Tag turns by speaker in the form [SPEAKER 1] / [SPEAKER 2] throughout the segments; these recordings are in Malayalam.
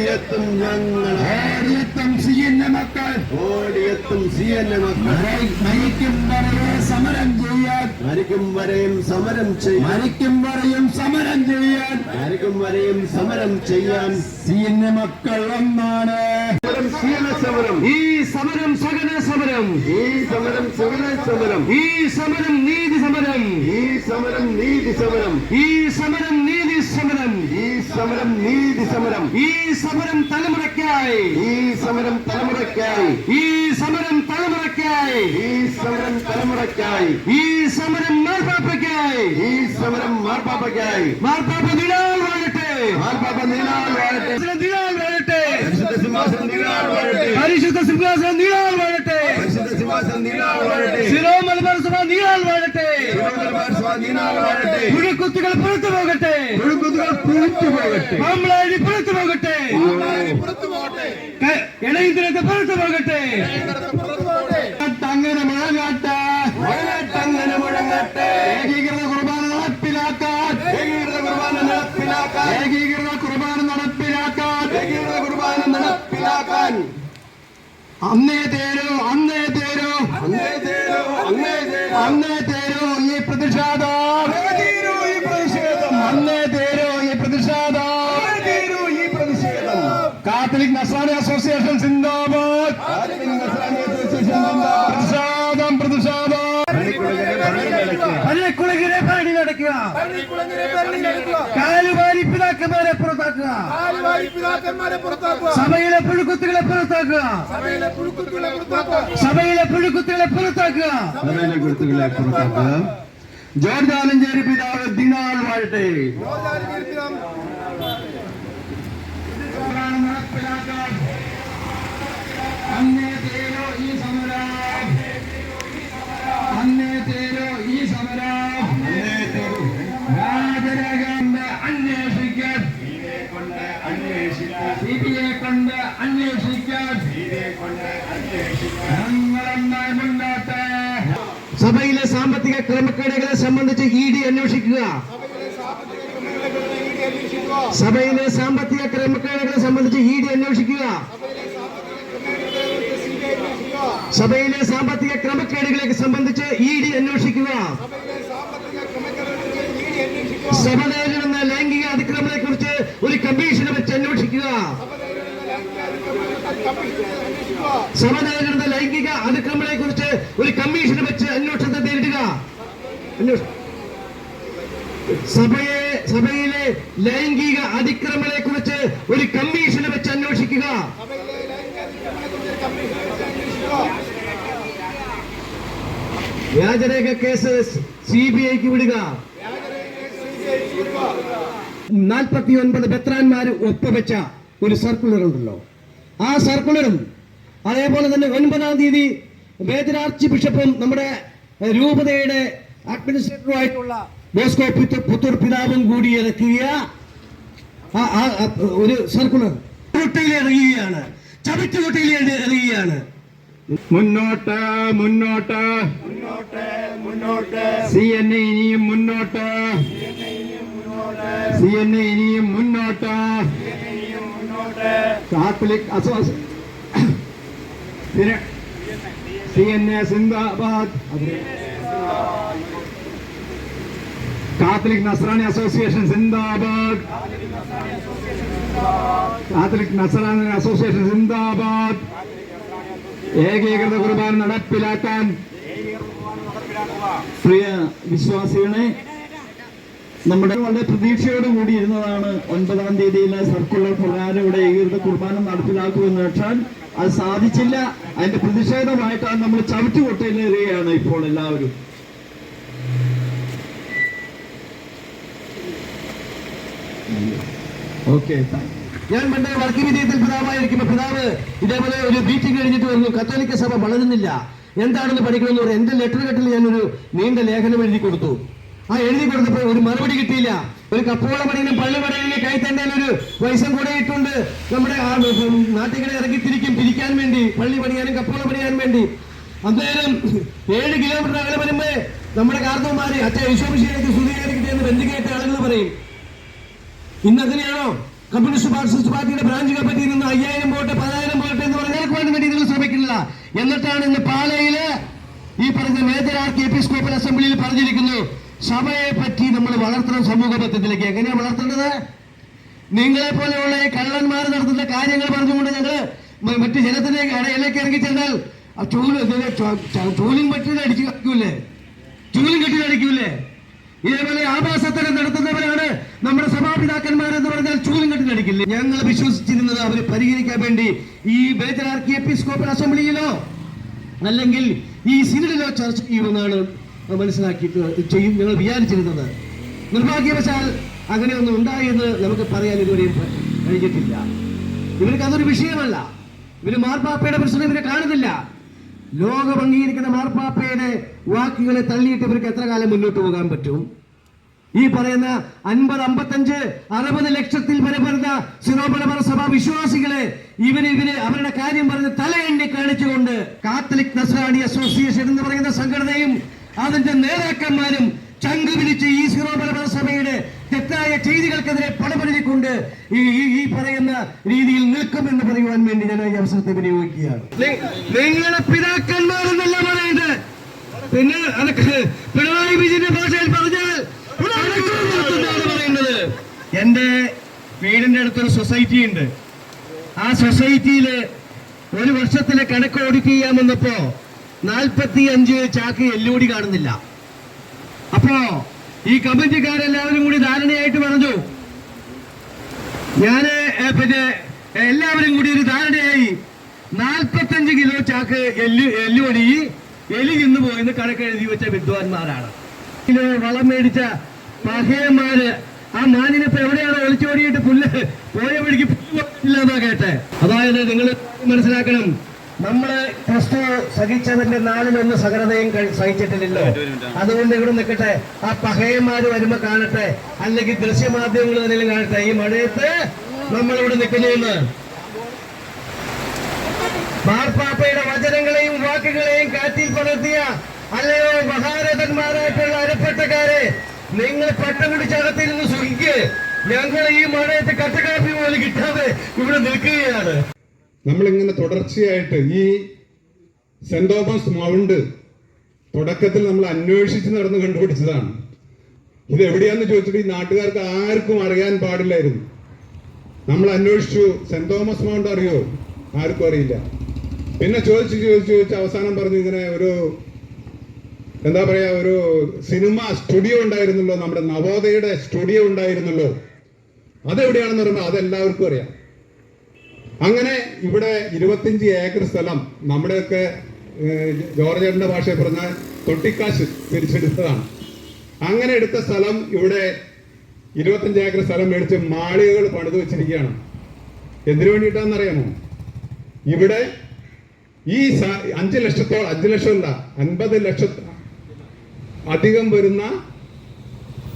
[SPEAKER 1] ഓടിയെത്തും ഞങ്ങൾ.
[SPEAKER 2] ഓടിയെത്തും സിയന്റെ മക്കൾ.
[SPEAKER 1] ഓടിയെത്തും സി മക്കൾ.
[SPEAKER 2] മരിക്കും
[SPEAKER 1] മരിക്കും വരെയും സമരം ചെയ്യാൻ
[SPEAKER 2] മരിക്കും വരെയും സമരം ചെയ്യാൻ
[SPEAKER 1] മരിക്കും വരെയും സമരം ചെയ്യാൻ
[SPEAKER 2] സീന്യ മക്കൾ ഒന്നാണ്
[SPEAKER 1] സമരം
[SPEAKER 2] ഈ സമരം സകല സമരം
[SPEAKER 1] ഈ സമരം സകല സമരം
[SPEAKER 2] ഈ സമരം നീതി സമരം
[SPEAKER 1] ഈ സമരം നീതി സമരം
[SPEAKER 2] ഈ സമരം നീതി സമരം
[SPEAKER 1] ഈ സമരം നീതി സമരം
[SPEAKER 2] ഈ സമരം തലമുറയ്ക്കായി
[SPEAKER 1] ഈ സമരം തലമുറയ്ക്കായി
[SPEAKER 2] ഈ സമരം തലമുറയ്ക്കായി
[SPEAKER 1] ഈ സമരം തലമുറയ്ക്കായി
[SPEAKER 2] ഈ സമരം
[SPEAKER 1] ஈஸ்வரம் மார்பாப்பக்காய் மார்பாப்ப
[SPEAKER 2] நிலால் வாழட்டு. மார்பாப்ப
[SPEAKER 1] நிலால் வாழட்டு. நிலால்
[SPEAKER 2] வாழட்டு. சிம்மாசனம் நிலால் வாழட்டு. பரிசுத்த சிம்மாசனம் நிலால் வாழட்டு. பரிசுத்த
[SPEAKER 1] சிம்மாசனம் நிலால்
[SPEAKER 2] வாழட்டு. சிரோமல் மரசமா
[SPEAKER 1] நிலால் வாழட்டு. சிரோமல்
[SPEAKER 2] மரசமா நிலால் வாழட்டு.
[SPEAKER 1] புழுக்குத்துகள் புறத்து போகட்டு.
[SPEAKER 2] അന്നേ തേരൂ അന്നേ തേരൂ.
[SPEAKER 1] അന്നേ തേരോ അന്നേ തേരോ.
[SPEAKER 2] അന്നേ തേരൂ ഈ പ്രതിഷേധം
[SPEAKER 1] തീരൂ ഈ പ്രതിഷേധം.
[SPEAKER 2] അന്നേ തേരൂ ഈ പ്രതിഷേധം
[SPEAKER 1] തീരൂ ഈ പ്രതിഷേധം.
[SPEAKER 2] കാത്തലിക് നസ്രാണി അസോസിയേഷൻ സിന്ദാബാദ്. പ്രതിഷേധം പ്രതിഷേധം പള്ളിക്കുളകിരെ ഭരണി നടക്കുക. പിതാക്കന്മാരെ പുറത്താക്കുക. സഭയിലെ പുഴുക്കുത്തുകളെ പുറത്താക്കുക.
[SPEAKER 3] സഭയിലെ പുഴുക്കുത്തുകളെ പുറത്താക്കുക.
[SPEAKER 2] സഭയിലെ പുഴുക്കുത്തുകളെ പുറത്താക്കുക.
[SPEAKER 1] സഭയിലെ കുരുത്തുകളെ പുറത്താക്കുക.
[SPEAKER 2] ജോർജ് ആലഞ്ചേരി പിതാവ് ദിനാൾ വാഴട്ടെ അന്നേ തേരോ ഈ സമരം. അന്നേ തേരോ ഈ സമരം. രാജരകണ്ട് അന്വേഷിക്കാൻ സി ബി ഐ കൊണ്ട് അന്വേഷിക്കാൻ ഞങ്ങളെന്നാൽ മുന്നോട്ട്. സഭയിലെ സാമ്പത്തിക ക്രമക്കേടുകളെ സംബന്ധിച്ച് ഇ ഡി അന്വേഷിക്കുക. സഭയിലെ സാമ്പത്തിക ക്രമക്കേടുകളെ സംബന്ധിച്ച് ഇ ഡി അന്വേഷിക്കുക. സഭയിലെ സാമ്പത്തിക ക്രമക്കേടുകളെ സംബന്ധിച്ച് ഇ ഡി അന്വേഷിക്കുക. സഭ നേരിടുന്ന ലൈംഗിക അതിക്രമത്തെ കുറിച്ച് ഒരു കമ്മീഷനെ വെച്ച് അന്വേഷിക്കുക ലൈംഗിക അതിക്രമങ്ങളെ കുറിച്ച് ഒരു കമ്മീഷൻ വെച്ച് അന്വേഷണത്തെ നേരിടുക. സഭയെ സഭയിലെ ലൈംഗിക അതിക്രമങ്ങളെ കുറിച്ച് ഒരു കമ്മീഷൻ വെച്ച് അന്വേഷിക്കുക. വ്യാജരേഖ കേസ് സി ബി ഐക്ക് വിടുക. നാൽപ്പത്തി ഒൻപത് ബെത്രാന്മാർ ഒപ്പുവെച്ച ഒരു സർക്കുലർ ഉണ്ടല്ലോ ആ സർക്കുലറും അതേപോലെ തന്നെ ഒൻപതാം തീയതി വേദനാർച്ച് ബിഷപ്പും നമ്മുടെ രൂപതയുടെ അഡ്മിനിസ്ട്രേറ്ററുമായിട്ടുള്ള ബോസ്കോ പുത്തൂർ പിതാവും കൂടി ഇറക്കിയ ഒരു സർക്കുലർ. കുട്ടിയിൽ ഇറങ്ങുകയാണ്. ചവിറ്റുകുട്ടിയിൽ ഇറങ്ങുകയാണ്. മുന്നോട്ട് മുന്നോട്ട്. സി എൻ ഇനിയും മുന്നോട്ട്. സി എൻ എ ഇനിയും മുന്നോട്ട്. കാത്തലിക് അസോസ് സി എൻ എ സിന്ദാബാദ്. കാത്തലിക് നസ്രാണി അസോസിയേഷൻ സിന്ദാബാദ്. കാത്തലിക് നസ്രാണി അസോസിയേഷൻ സിന്ദാബാദ്. ഏകീകൃത കുർബാന നടപ്പിലാക്കാൻ
[SPEAKER 4] പ്രിയ വിശ്വാസികളെ നമ്മുടെ വളരെ പ്രതീക്ഷയോട് കൂടി ഇരുന്നതാണ് ഒൻപതാം തീയതിയിലെ സർക്കുലർ പ്രകാരം ഇവിടെ ഏകീകൃത കുർബാന നടപ്പിലാക്കുമെന്ന് വെച്ചാൽ അത് സാധിച്ചില്ല. അതിന്റെ പ്രതിഷേധമായിട്ടാണ് നമ്മൾ ചവിറ്റുകൊട്ടയിലേറുകയാണ് ഇപ്പോൾ എല്ലാവരും. ഓക്കെ
[SPEAKER 2] ഞാൻ പണ്ട് വർക്കി വിജയത്തിൽ പിതാവായിരിക്കുമ്പോൾ പിതാവ് ഇതേപോലെ ഒരു മീറ്റിംഗ് കഴിഞ്ഞിട്ട് വന്നു. കത്തോലിക്ക സഭ വളരുന്നില്ല. എന്താണെന്ന് പഠിക്കണമെന്ന് പറഞ്ഞു. എന്റെ ലെറ്റർ കെട്ടിൽ ഞാനൊരു നീണ്ട ലേഖനം എഴുതി കൊടുത്തു. ആ എഴുതി കൊടുത്തപ്പോൾ ഒരു മറുപടി കിട്ടിയില്ല. ഒരു കപ്പോള പണിയിലും പള്ളി പണിയിലും കൈത്തണ്ടയിൽ ഒരു വൈശം കൂടെ ഇട്ടുണ്ട് നമ്മുടെ ആ ഇറങ്ങി തിരിക്കും പിരിക്കാൻ വേണ്ടി പള്ളി പണിയാനും കപ്പോള പണിയാനും വേണ്ടി. അന്നേരം ഏഴ് കിലോമീറ്റർ അകലെ വരുമ്പോ നമ്മുടെ കാർന്നവന്മാര് അച്ഛൻ യശോഭിഷേകത്തിൽ സ്ഥിരീകരിക്കട്ടെ എന്ന് ബന്ധുക്കേറ്റ ആളുകൾ പറയും. ഇന്ന് അങ്ങനെയാണോ കമ്മ്യൂണിസ്റ്റ് മാർക്സിസ്റ്റ് പാർട്ടിയുടെ ബ്രാഞ്ച് കമ്മിറ്റിയിൽ നിന്ന് അയ്യായിരം പോട്ടെ പതിനായിരം പോട്ടെ എന്ന് പറഞ്ഞാൽ വേണ്ടി നിങ്ങൾ ശ്രമിക്കുന്നില്ല. എന്നിട്ടാണ് ഇന്ന് പാലയിൽ ഈ പറഞ്ഞ മേജർ ആർക്ക് എപ്പിസ്കോപ്പൽ അസംബ്ലിയിൽ പറഞ്ഞിരിക്കുന്നു സഭയെ പറ്റി നമ്മൾ വളർത്തണം സമൂഹ പദ്ധതിയിലേക്ക് എങ്ങനെയാ വളർത്തേണ്ടത്? നിങ്ങളെ പോലെയുള്ള ഈ കള്ളന്മാർ നടത്തുന്ന കാര്യങ്ങൾ പറഞ്ഞുകൊണ്ട് ഞങ്ങൾ മറ്റു ജനത്തിന്റെ ഇടയിലേക്ക് ഇറങ്ങി ചെന്നാൽ ചൂൽ പറ്റുന്ന അടിച്ചു കളിക്കൂലേ ചൂലും കെട്ടി അടിക്കൂലേ ഇതേപോലെ ആഭാസത്തരം നടത്തുന്നവരാണ് നമ്മുടെ സഭാപിതാക്കന്മാർ എന്ന് പറഞ്ഞാൽ ചൂലും കെട്ടി അടിക്കില്ലേ? ഞങ്ങൾ വിശ്വസിച്ചിരുന്നത് അവരെ പരിഹരിക്കാൻ വേണ്ടി ഈ മേജർ ആർക്കി എപ്പിസ്കോപ്പൽ അസംബ്ലിയിലോ അല്ലെങ്കിൽ ഈ സിനിഡിലോ ചർച്ച ചെയ്യുമെന്നാണ് മനസ്സിലാക്കിയിട്ട് ചെയ്യും ഞങ്ങൾ വിചാരിച്ചിരുന്നത്. നിർഭാഗ്യവശാൽ അങ്ങനെ അങ്ങനെയൊന്നും ഉണ്ടായെന്ന് നമുക്ക് പറയാൻ ഇതുവരെയും കഴിഞ്ഞിട്ടില്ല. ഇവർക്ക് അതൊരു വിഷയമല്ല. ഇവർ മാർപ്പാപ്പയുടെ പ്രശ്നം ഇവരെ കാണുന്നില്ല. ലോകം അംഗീകരിക്കുന്ന മാർപ്പാപ്പയുടെ വാക്കുകളെ തള്ളിയിട്ട് ഇവർക്ക് എത്ര കാലം മുന്നോട്ട് പോകാൻ പറ്റും? ഈ പറയുന്ന അൻപത് അമ്പത്തഞ്ച് അറുപത് ലക്ഷത്തിൽ വരെ വരുന്ന സിറോമലബാർ സഭ വിശ്വാസികളെ ഇവർ ഇവർ അവരുടെ കാര്യം പറഞ്ഞ് തലയെണ്ണി കാണിച്ചുകൊണ്ട് കാത്തലിക് നസ്രാണി അസോസിയേഷൻ എന്ന് പറയുന്ന സംഘടനയും അതിന്റെ നേതാക്കന്മാരും ചങ്ക് പിടിച്ച് ഈ സിറോമലബാർ സഭയുടെ തെറ്റായ ചെയ്തികൾക്കെതിരെ പടപൊരുതിക്കൊണ്ട് ഈ ഈ- പറയുന്ന രീതിയിൽ നിൽക്കും എന്ന് പറയുവാൻ വേണ്ടി ഞാൻ ഈ അവസരത്തെ വിനിയോഗിക്കുകയാണ്. നിങ്ങളെ പിതാക്കന്മാരെന്നല്ല പറയുന്നത്. പിന്നെ പിണറായി വിജയന്റെ ഭാഷയിൽ പറഞ്ഞാൽ പറയുന്നത്. എന്റെ വീടിന്റെ അടുത്തൊരു സൊസൈറ്റി ഉണ്ട്. ആ സൊസൈറ്റിയിൽ ഒരു വർഷത്തിലെ കണക്ക് ഓഡിറ്റ് ചെയ്യാമെന്നപ്പോ നാൽപ്പത്തി അഞ്ച് ചാക്ക് എല്ലുകൂടി കാണുന്നില്ല. അപ്പോ ഈ കമ്മിറ്റിക്കാരെല്ലാവരും കൂടി ധാരണയായിട്ട് പറഞ്ഞു. ഞാൻ പിന്നെ എല്ലാവരും കൂടി ഒരു ധാരണയായി. നാൽപ്പത്തഞ്ച് കിലോ ചാക്ക് എല്ലു എല്ലുപൊടി എലി നിന്ന് പോയിന്ന് കണക്ക് എഴുതി വെച്ച വിദ്വാൻമാരാണ്. കിലോ വളം മേടിച്ച പഹയന്മാര് ആ മാനിനെ ഇപ്പൊ എവിടെയാണ് ഒളിച്ചോടിയിട്ട് പുല്ല് പോയ വഴിക്ക് ഇല്ലാന്നാ കേട്ടെ. അതായത് നിങ്ങൾ മനസ്സിലാക്കണം. നമ്മൾ ക്രിസ്തു സഹിച്ചതിന്റെ നാലിലൊന്ന് സകലതയും സഹിച്ചിട്ടില്ലല്ലോ. അതുകൊണ്ട് ഇവിടെ നിൽക്കട്ടെ ആ പഹയന്മാര് വരുമ്പോ കാണട്ടെ. അല്ലെങ്കിൽ ദൃശ്യമാധ്യമങ്ങൾ തന്നെ കാണട്ടെ. ഈ മഴയത്ത് നമ്മളിവിടെ നിൽക്കുന്നുവെന്ന് മാർപ്പാപ്പയുടെ വചനങ്ങളെയും വാക്കുകളെയും കാറ്റിൽ പകർത്തിയ അല്ലയോ മഹാരഥന്മാരായിട്ടുള്ള അരപ്പെട്ടക്കാരെ നിങ്ങൾ പട്ടപിടിച്ചകത്തിരുന്ന് സുഖിക്ക് ഞങ്ങൾ ഈ മഴയത്ത് കട്ടക്കാപ്പി പോലും കിട്ടാതെ ഇവിടെ നിൽക്കുകയാണ്.
[SPEAKER 5] നമ്മളിങ്ങനെ തുടർച്ചയായിട്ട് ഈ സെന്റ് തോമസ് മൗണ്ട് തുടക്കത്തിൽ നമ്മൾ അന്വേഷിച്ച് നടന്ന് കണ്ടുപിടിച്ചതാണ്. ഇത് എവിടെയാന്ന് ചോദിച്ചിട്ട് ഈ നാട്ടുകാർക്ക് ആർക്കും അറിയാൻ പാടില്ലായിരുന്നു. നമ്മൾ അന്വേഷിച്ചു സെന്റ് തോമസ് മൗണ്ട് അറിയോ? ആർക്കും അറിയില്ല. പിന്നെ ചോദിച്ചു ചോദിച്ചു ചോദിച്ചു അവസാനം പറഞ്ഞു ഇങ്ങനെ ഒരു എന്താ പറയാ ഒരു സിനിമ സ്റ്റുഡിയോ ഉണ്ടായിരുന്നല്ലോ നമ്മുടെ നവോദയയുടെ സ്റ്റുഡിയോ ഉണ്ടായിരുന്നല്ലോ. അതെവിടെയാണെന്ന് പറയുമ്പോൾ അതെല്ലാവർക്കും അറിയാം. അങ്ങനെ ഇവിടെ ഇരുപത്തിയഞ്ച് ഏക്കർ സ്ഥലം നമ്മുടെയൊക്കെ ജോർജേട്ടന്റെ ഭാഷയിൽ പറഞ്ഞാൽ തൊട്ടിക്കാശ് തിരിച്ചെടുത്തതാണ്. അങ്ങനെ എടുത്ത സ്ഥലം ഇവിടെ ഇരുപത്തിയഞ്ച് ഏക്കർ സ്ഥലം മേടിച്ച് മാളികകൾ പണിത് വെച്ചിരിക്കുകയാണ്. എന്തിനു വേണ്ടിയിട്ടാണെന്നറിയാമോ? ഇവിടെ ഈ അഞ്ച് ലക്ഷത്തോളം അഞ്ച് ലക്ഷമല്ല അൻപത് ലക്ഷ അധികം വരുന്ന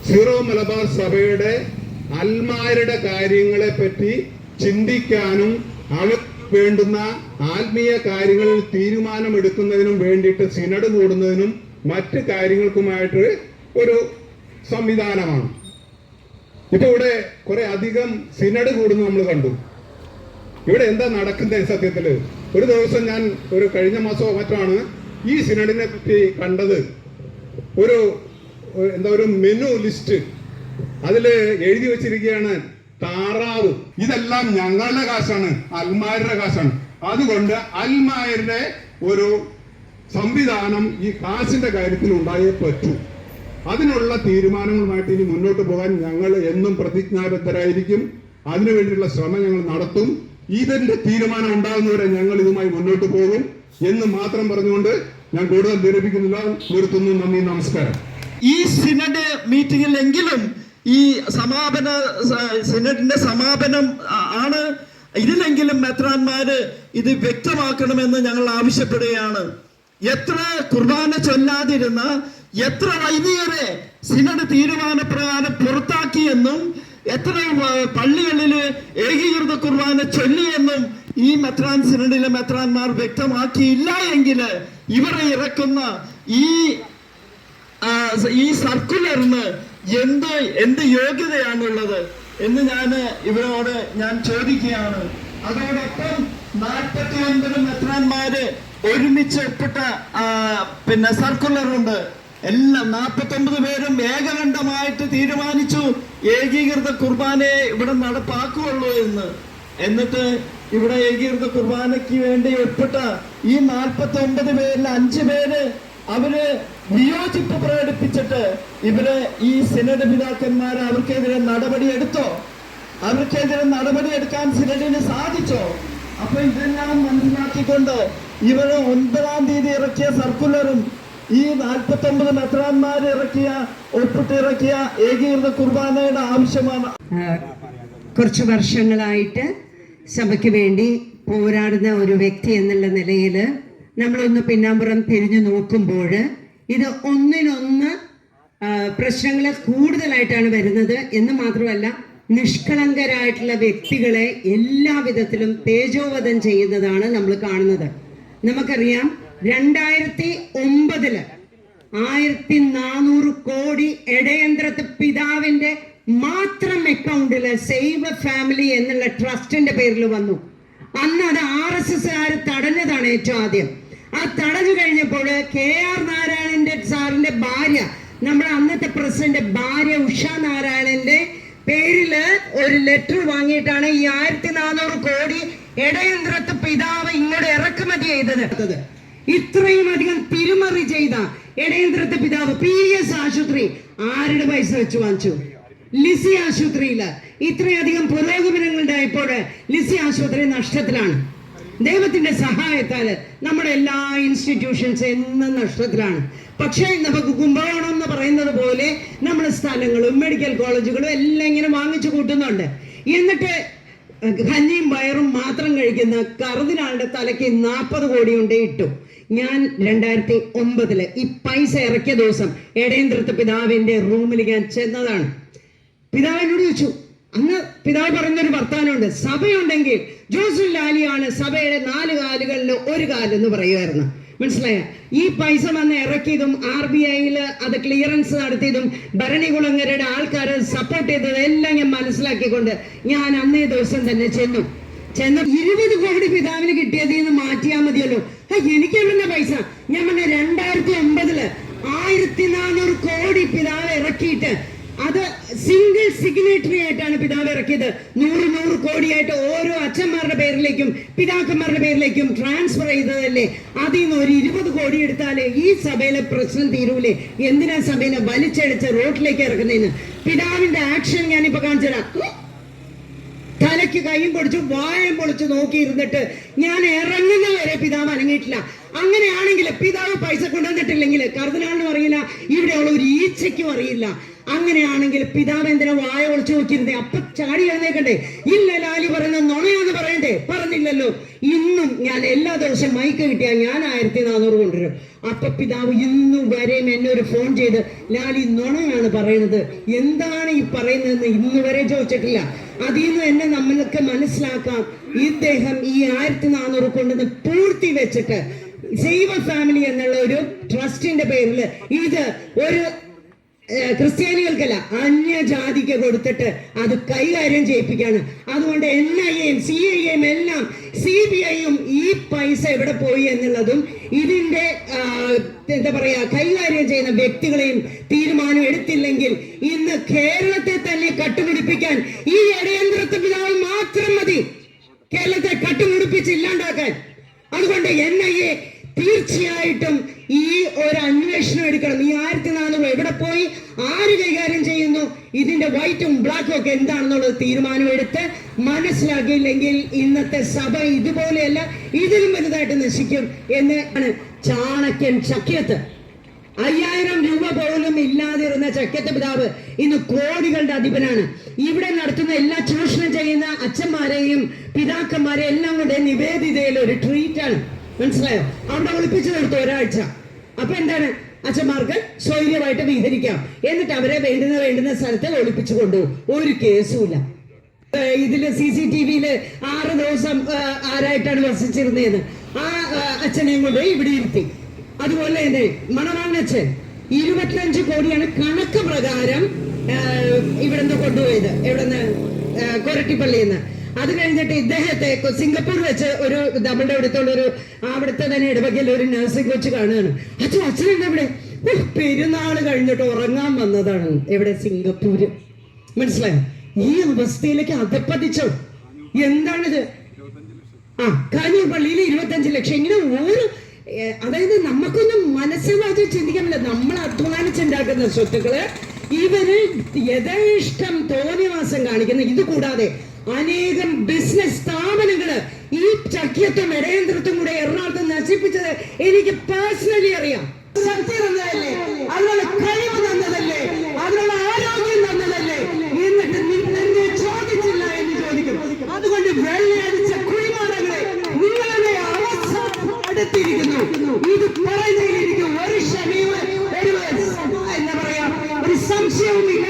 [SPEAKER 5] സീറോ മലബാർ സഭയുടെ അൽമാരുടെ കാര്യങ്ങളെ പറ്റി ചിന്തിക്കാനും അവർ വേണ്ടുന്ന ആത്മീയ കാര്യങ്ങളിൽ തീരുമാനമെടുക്കുന്നതിനും വേണ്ടിയിട്ട് സിനഡ് കൂടുന്നതിനും മറ്റ് കാര്യങ്ങൾക്കുമായിട്ട് ഒരു സംവിധാനമാണ്. ഇപ്പൊ ഇവിടെ കുറെ അധികം സിനഡ് കൂടുന്നു നമ്മൾ കണ്ടു. ഇവിടെ എന്താ നടക്കുന്നത് സത്യത്തിൽ? ഒരു ദിവസം ഞാൻ ഒരു കഴിഞ്ഞ മാസമോ മറ്റാണ് ഈ സിനഡിനെ പറ്റി കണ്ടത്. ഒരു എന്താ ഒരു മെനു ലിസ്റ്റ് അതിൽ എഴുതി വെച്ചിരിക്കുകയാണ്. താറാവ്. ഇതെല്ലാം ഞങ്ങളുടെ കാശാണ് അൽമാരുടെ കാശാണ്. അതുകൊണ്ട് അൽമാരുടെ ഒരു സംവിധാനം ഈ കാശിന്റെ കാര്യത്തിൽ ഉണ്ടായേ പറ്റൂ. അതിനുള്ള തീരുമാനങ്ങളുമായിട്ട് ഇനി മുന്നോട്ട് പോകാൻ ഞങ്ങൾ എന്നും പ്രതിജ്ഞാബദ്ധരായിരിക്കും. അതിനുവേണ്ടിയുള്ള ശ്രമം ഞങ്ങൾ നടത്തും. ഇതിന്റെ തീരുമാനം ഉണ്ടാകുന്നവരെ ഞങ്ങൾ ഇതുമായി മുന്നോട്ട് പോകും എന്ന് മാത്രം പറഞ്ഞുകൊണ്ട് ഞാൻ കൂടുതൽ ധരിപ്പിക്കുന്നില്ല. നിർത്തുന്നു. നന്ദി. നമസ്കാരം.
[SPEAKER 4] ഈ സിനഡ് മീറ്റിംഗിലെങ്കിലും ഈ സമാപന സെനറ്റിന്റെ സമാപനം ആണ്. ഇതിലെങ്കിലും മെത്രാന്മാര് ഇത് വ്യക്തമാക്കണമെന്ന് ഞങ്ങൾ ആവശ്യപ്പെടുകയാണ്. എത്ര കുർബാന ചൊല്ലാതിരുന്ന എത്ര വൈദികരെ സിനഡ് തീരുമാനപ്രകാരം പുറത്താക്കിയെന്നും എത്ര പള്ളികളിൽ ഏകീകൃത കുർബാന ചൊല്ലിയെന്നും ഈ മെത്രാൻ സിനഡിലെ മെത്രാന്മാർ വ്യക്തമാക്കിയില്ല എങ്കിൽ ഇവരെ ഇറക്കുന്ന ഈ ഈ സർക്കുലറിന് എന്ത് എന്ത് യോഗ്യതയാണുള്ളത് എന്ന് ഞാൻ ഇവരോട് ഞാൻ ചോദിക്കുകയാണ്. അതോടൊപ്പം നാൽപ്പത്തി ഒൻപത് മെത്രാന്മാര് ഒരുമിച്ച് ഒപ്പിട്ട പിന്നെ സർക്കുലർ ഉണ്ട് എല്ലാം നാൽപ്പത്തി ഒമ്പത് പേരും ഏകകണ്ഠമായിട്ട് തീരുമാനിച്ചു ഏകീകൃത കുർബാനയെ ഇവിടെ നടപ്പാക്കുകയുള്ളൂ എന്ന്. എന്നിട്ട് ഇവിടെ ഏകീകൃത കുർബാനയ്ക്ക് വേണ്ടി ഒപ്പിട്ട ഈ നാൽപ്പത്തി ഒമ്പത് പേരിൽ അഞ്ചു പേര് അവർ വിയോജിപ്പ് പ്രകടിപ്പിച്ചിട്ട് ഇവർ ഈ സിനഡ് പിതാക്കന്മാർ അവർക്കെതിരെ നടപടി എടുത്തോ അവർക്കെതിരെ നടപടി എടുക്കാൻ സിനഡിന് സാധിച്ചോ? അപ്പൊ ഇതെല്ലാം മനസ്സിലാക്കിക്കൊണ്ട് ഇവർ ഒൻപതാം തീയതി ഇറക്കിയ സർക്കുലറും ഈ നാൽപ്പത്തി ഒമ്പത് മെത്രാന്മാർ ഇറക്കിയ ഒപ്പിട്ടിറക്കിയ ഏകീകൃത കുർബാനയുടെ ആവശ്യമാണ്.
[SPEAKER 6] കുറച്ച് വർഷങ്ങളായിട്ട് സഭയ്ക്ക് വേണ്ടി പോരാടുന്ന ഒരു വ്യക്തി എന്നുള്ള നിലയിൽ നമ്മളൊന്ന് പിന്നാമ്പുറം തിരിഞ്ഞു നോക്കുമ്പോൾ ഇത് ഒന്നിനൊന്ന് പ്രശ്നങ്ങൾ കൂടുതലായിട്ടാണ് വരുന്നത്. എന്ന് മാത്രമല്ല നിഷ്കളങ്കരായിട്ടുള്ള വ്യക്തികളെ എല്ലാ വിധത്തിലും തേജോവധം ചെയ്യുന്നതാണ് നമ്മൾ കാണുന്നത്. നമുക്കറിയാം രണ്ടായിരത്തി ഒമ്പതിൽ ആയിരത്തി നാനൂറ് കോടി എടയന്ത്രത്ത് പിതാവിന്റെ മാത്രം അക്കൗണ്ടിൽ സേവ് ഫാമിലി എന്നുള്ള ട്രസ്റ്റിന്റെ പേരിൽ വന്നു. അന്ന് അത് ആർ എസ് എസ് തടഞ്ഞതാണ് ഏറ്റവും ആദ്യം. ആ തടഞ്ഞു കഴിഞ്ഞപ്പോൾ കെ ആർ നാരായണന്റെ സാറിന്റെ ഭാര്യ നമ്മുടെ അന്നത്തെ പ്രസിഡന്റ് ഭാര്യ ഉഷ നാരായണന്റെ പേരിൽ ഒരു ലെറ്റർ വാങ്ങിയിട്ടാണ് ഈ ആയിരത്തി നാനൂറ് കോടി എടയന്ത്രത്ത് പിതാവ് ഇങ്ങോട്ട് ഇറക്കുമതി ചെയ്തത്. ഇത്രയും അധികം തിരുമറി ചെയ്ത എടയന്ത്രത്തെ പിതാവ് പി എസ് ആശുപത്രി ആരുടെ പൈസ വെച്ച് വാങ്ങിച്ചു? ലിസി ആശുപത്രിയിൽ ഇത്രയധികം പുരോഗമനങ്ങളുണ്ടായപ്പോൾ ലിസി ആശുപത്രി നഷ്ടത്തിലാണ്. ദൈവത്തിന്റെ സഹായത്താൽ നമ്മുടെ എല്ലാ ഇൻസ്റ്റിറ്റ്യൂഷൻസ് എന്നും നഷ്ടത്തിലാണ്. പക്ഷേ നമുക്ക് കുംഭകോണം എന്ന് പറയുന്നത് പോലെ നമ്മൾ സ്ഥലങ്ങളും മെഡിക്കൽ കോളേജുകളും എല്ലാം ഇങ്ങനെ വാങ്ങിച്ചു കൂട്ടുന്നുണ്ട്. എന്നിട്ട് കഞ്ഞിയും വയറും മാത്രം കഴിക്കുന്ന കറുതിനാളുടെ തലയ്ക്ക് നാൽപ്പത് കോടി കൊണ്ട് ഇട്ടു. ഞാൻ രണ്ടായിരത്തി ഒമ്പതിൽ ഈ പൈസ ഇറക്കിയ ദിവസം എടേന്ദ്രത്ത് പിതാവിന്റെ റൂമിൽ ഞാൻ ചെന്നതാണ്. പിതാവിനോട് ചോദിച്ചു അന്ന് പിതാവ് പറയുന്നൊരു വർത്താനമുണ്ട്. സഭയുണ്ടെങ്കിൽ ജോസഫ് ലാലിയാണ് സഭയുടെ നാല് കാലുകളിൽ ഒരു കാലെന്ന് പറയുമായിരുന്നു മനസ്സിലായ? ഈ പൈസ വന്ന് ഇറക്കിയതും ആർ ബി ഐയിൽ അത് ക്ലിയറൻസ് നടത്തിയതും ഭരണികുളങ്ങരയുടെ ആൾക്കാരെ സപ്പോർട്ട് ചെയ്തത് എല്ലാം ഞാൻ മനസ്സിലാക്കിക്കൊണ്ട് ഞാൻ അന്നേ ദിവസം തന്നെ ചെന്നു. ചെന്ന ഇരുപത് കോടി പിതാവിന് കിട്ടിയതിൽ നിന്ന് മാറ്റിയാൽ മതിയല്ലോ. ആ, എനിക്ക് എവിടുന്ന പൈസ? ഞാൻ പറഞ്ഞ രണ്ടായിരത്തി ഒമ്പതിൽ ആയിരത്തി നാനൂറ് കോടി പിതാവ് ഇറക്കിയിട്ട് അത് സിംഗിൾ സിഗ്നേറ്ററി ആയിട്ടാണ് പിതാവ് ഇറക്കിയത്. നൂറ് നൂറ് കോടിയായിട്ട് ഓരോ അച്ഛന്മാരുടെ പേരിലേക്കും പിതാക്കന്മാരുടെ പേരിലേക്കും ട്രാൻസ്ഫർ ചെയ്തതല്ലേ? അതിൽ നിന്ന് ഒരു ഇരുപത് കോടി എടുത്താലേ ഈ സഭയിലെ പ്രശ്നം തീരൂലേ? എന്തിനാ സഭയിലെ വലിച്ചടിച്ച് റോട്ടിലേക്ക് ഇറക്കുന്നതിന് പിതാവിന്റെ ആക്ഷൻ ഞാനിപ്പോ കാണിച്ചു തരാം തലയ്ക്ക് കൈയും പൊടിച്ചു വായം പൊളിച്ചു നോക്കിയിരുന്നിട്ട് ഞാൻ ഇറങ്ങുന്ന വരെ പിതാവ് അനങ്ങിയിട്ടില്ല. അങ്ങനെയാണെങ്കിൽ പിതാവ് പൈസ കൊണ്ടുവന്നിട്ടില്ലെങ്കിൽ കർദിനാളിനും അറിയില്ല. ഇവിടെയുള്ള ഒരു ഈച്ചയ്ക്കും അറിയില്ല. അങ്ങനെയാണെങ്കിൽ പിതാവ് എന്തിനാ വായ ഒളിച്ചു നോക്കിയിരുന്നേ? അപ്പൊ ചാടി എഴുന്നേക്കണ്ടേ? ഇല്ല ലാലി പറയുന്ന നുണയാന്ന് പറയണ്ടേ? പറഞ്ഞില്ലല്ലോ. ഇന്നും ഞാൻ എല്ലാ ദിവസവും മൈക്ക് കിട്ടിയാൽ ഞാൻ ആയിരത്തി നാനൂറ് കൊണ്ടുവരും. അപ്പൊ പിതാവ് ഇന്നും വരെയും എന്നെ ഒരു ഫോൺ ചെയ്ത് ലാലി നുണയാണ് പറയുന്നത് എന്താണ് ഈ പറയുന്നതെന്ന് ഇന്ന് വരെ ചോദിച്ചിട്ടില്ല. അതിൽ നിന്ന് എന്നെ നമ്മൾക്ക് മനസ്സിലാക്കാം. ഇദ്ദേഹം ഈ ആയിരത്തി നാനൂറ് കൊണ്ടുവന്ന് പൂർത്തി വെച്ചിട്ട് സേവ ഫാമിലി എന്നുള്ള ഒരു ട്രസ്റ്റിന്റെ പേരിൽ ഇത് ഒരു ക്രിസ്ത്യാനികൾക്കല്ല അന്യജാതിക്ക് കൊടുത്തിട്ട് അത് കൈകാര്യം ചെയ്യിപ്പിക്കുകയാണ്. അതുകൊണ്ട് എൻ ഐ എയും സി ഐ എയും എല്ലാം സി ബി ഐയും ഈ പൈസ എവിടെ പോയി എന്നുള്ളതും ഇതിന്റെ എന്താ പറയാ കൈകാര്യം ചെയ്യുന്ന വ്യക്തികളെയും തീരുമാനം എടുത്തില്ലെങ്കിൽ ഇന്ന് കേരളത്തെ തന്നെ കട്ടുപിടിപ്പിക്കാൻ ഈ ഇടയന്ത്രത്തെ പിതാവ് മാത്രം മതി. കേരളത്തെ കട്ടുപിടിപ്പിച്ച് ഇല്ലാണ്ടാക്കാൻ. അതുകൊണ്ട് എൻ ഐ എ തീർച്ചയായിട്ടും ഈ ഒരു അന്വേഷണം എടുക്കണം. ഈ ആയിരത്തി നാനൂറ് എവിടെ പോയി? ആര് കൈകാര്യം ചെയ്യുന്നു? ഇതിന്റെ വൈറ്റും ബ്ലാക്കും ഒക്കെ എന്താണെന്നുള്ളത് തീരുമാനമെടുത്ത് മനസ്സിലാക്കിയില്ലെങ്കിൽ ഇന്നത്തെ സഭ ഇതുപോലെയല്ല ഇതിലും വലുതായിട്ട് നശിക്കും എന്ന് ചാണക്യൻ ചക്യത്ത് അയ്യായിരം രൂപ പോലും ഇല്ലാതിരുന്ന ചക്കത്തെ പിതാവ് ഇന്ന് കോടികളുടെ അധിപനാണ്. ഇവിടെ നടത്തുന്ന എല്ലാ ചൂഷണം ചെയ്യുന്ന അച്ഛന്മാരെയും പിതാക്കന്മാരെയും എല്ലാം കൂടെ നിവേദിതയിൽ ഒരു ട്രീറ്റ് ആണ്. മനസ്സിലായോ? അവിടെ ഒളിപ്പിച്ചു നിർത്തും ഒരാഴ്ച. അപ്പൊ എന്താണ്? അച്ഛന്മാർക്ക് സ്വൈര്യമായിട്ട് വിഹരിക്കാം. എന്നിട്ട് അവരെ വേണ്ടുന്ന വേണ്ടുന്ന സ്ഥലത്ത് ഒളിപ്പിച്ചു കൊണ്ടുപോകും ഒരു കേസുമില്ല. ഇതിൽ സി സി ടി വിയിൽ ആറ് ദിവസം ആരായിട്ടാണ് വസിച്ചിരുന്നതെന്ന് ആ അച്ഛനെയും കൊണ്ട് ഇവിടെ ഇരുത്തി. അതുപോലെ തന്നെ മണവാണച്ഛൻ ഇരുപത്തിയഞ്ച് കോടിയാണ് കണക്ക് പ്രകാരം ഇവിടുന്ന് കൊണ്ടുപോയത്. എവിടുന്ന്? കൊരട്ടിപ്പള്ളിയിൽ നിന്ന്. അത് കഴിഞ്ഞിട്ട് ഇദ്ദേഹത്തെ സിംഗപ്പൂർ വെച്ച് ഒരു നമ്മുടെ അടുത്തുള്ള ഒരു അവിടുത്തെ തന്നെ ഇടവകയിൽ ഒരു നഴ്സിംഗ് കോച്ച് കാണുകയാണ്. അച്ഛൻ അച്ഛനുണ്ട് ഇവിടെ? പെരുന്നാൾ കഴിഞ്ഞിട്ട് ഉറങ്ങാൻ വന്നതാണ് എവിടെ സിംഗപ്പൂര്. മനസ്സിലായോ? ഈ അവസ്ഥയിലേക്ക് അധപ്പതിച്ചോ? എന്താണിത്? ആ കാഞ്ഞൂർ പള്ളിയിൽ ഇരുപത്തഞ്ച് ലക്ഷം. ഇങ്ങനെ ഒരു അതായത് നമുക്കൊന്നും മനസ്സിലാക്കി ചിന്തിക്കാൻ പറ്റില്ല നമ്മൾ അധ്വാനിച്ചുണ്ടാക്കുന്ന സ്വത്തുക്കൾ ഇവർ യഥേഷ്ടം തോന്നിവാസം കാണിക്കുന്ന. ഇത് കൂടാതെ അനേകം ബിസിനസ് സ്ഥാപനങ്ങൾ ഈ ചക്കിയത്വം ഇടയന്ത്രത്വം കൂടെ എറണാകുളത്ത് നശിപ്പിച്ചത് എനിക്ക് പേഴ്സണലി അറിയാം. ശക്തി തന്നതല്ലേ അതിനുള്ള കഴിവ് തന്നതല്ലേ? അതിനുള്ള ആരോഗ്യം തന്നതല്ലേ? എന്നിട്ട് നിന്നെ ചോദിച്ചില്ല എന്ന് ചോദിക്കും. അതുകൊണ്ട് വെള്ളയടിച്ച കുഴിമാടങ്ങളെ നിങ്ങളുടെ അവസാനം അടുത്തിരിക്കുന്നു. ഇത് പറയുന്നതിൽ എനിക്ക് ഒരു ക്ഷമയും ഒരു എന്താ പറയാ? ഒരു സംശയവും ഇല്ല